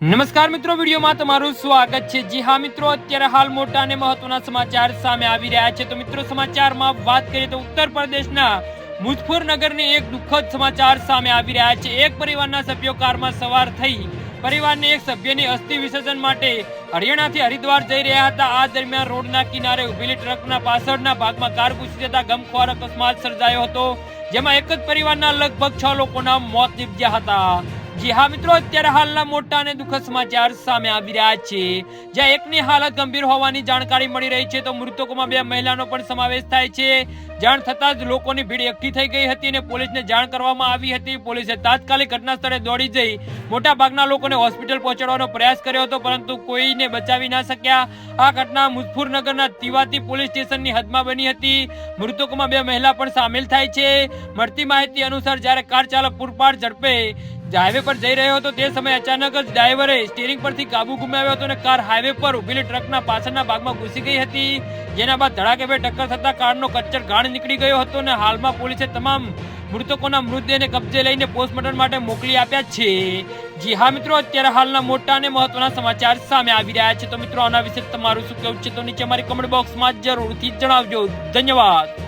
નમસ્કાર મિત્રો, વિડીયોમાં તમારું સ્વાગત છે. જી હા મિત્રો, અત્યારે હાલ મોટા અને મહત્વના સમાચાર સામે આવી રહ્યા છે. તો મિત્રો, સમાચારમાં વાત કરીએ તો ઉત્તર પ્રદેશના મુઝફરનગરની એક દુઃખદ સમાચાર સામે આવી રહ્યા છે. એક પરિવારના સભ્યો કારમાં સવાર થઈ પરિવારને એક સભ્યની અસ્થિ વિસર્જન માટે હરિયાણાથી હરિદ્વાર જઈ રહ્યા હતા. આ દરમિયાન રોડના કિનારે ઉભેલી ટ્રકના પાછળના ભાગમાં કાર ઘૂસી જતા ગમખ્વાર અકસ્માત સર્જાયો હતો, જેમાં એક જ પરિવારના લગભગ છ લોકોના મોત નીપજ્યા હતા. જી હા મિત્રો, અત્યારે હાલના મોટા અને દુઃખદ સમાચાર સામે આવી રહ્યા છે. જ્યાં એકની હાલત ગંભીર હોવાની જાણકારી મળી રહી છે તો મૃતકોમાં બે મહિલાનો પણ સમાવેશ થાય છે. જાણ થતાં જ લોકોની ભીડ એકઠી થઈ ગઈ હતી અને પોલીસને જાણ કરવામાં આવી હતી. પોલીસે તાત્કાલિક ઘટના સ્થળે દોડી જઈ મોટા ભાગના લોકોને હોસ્પિટલ પહોંચાડવાનો પ્રયાસ કર્યો હતો, પરંતુ કોઈને બચાવી ના શક્યા. આ ઘટના મુઝફરનગરના તિવાતી પોલીસ સ્ટેશનની હદમાં બની હતી. મૃતકોમાં બે મહિલા પણ સામેલ થાય છે. મળતી માહિતી અનુસાર જ્યારે કાર ચાલક પૂરપાટ ઝડપે હાઈવે પર જઈ રહ્યો હતો તે સમયે અચાનક જ ડ્રાઈવરે સ્ટીરિંગ પરથી કાબુ ગુમાવ્યો હતો અને કાર હાઈવે પર ઉભેલી ટ્રકના પાછળના ભાગમાં ઘૂસી ગઈ હતી. જેના બાદ ધડાકેભેર ટક્કર થતા કારનો કચ્છર ગાણ નીકળી ગયો હતો અને હાલમાં પોલીસે તમામ મૃતકોના મૃતદેહને કબજે લઈને પોસ્ટમોર્ટમ માટે મોકલી આપ્યા છે. જી હા મિત્રો, અત્યારે હાલના મોટા અને મહત્વના સમાચાર સામે આવી રહ્યા છે. તો મિત્રો, આના વિશે તમારું શું કહેવું છે? તો નીચે મારી કમેન્ટ બોક્સમાં જરૂરથી જણાવજો. ધન્યવાદ.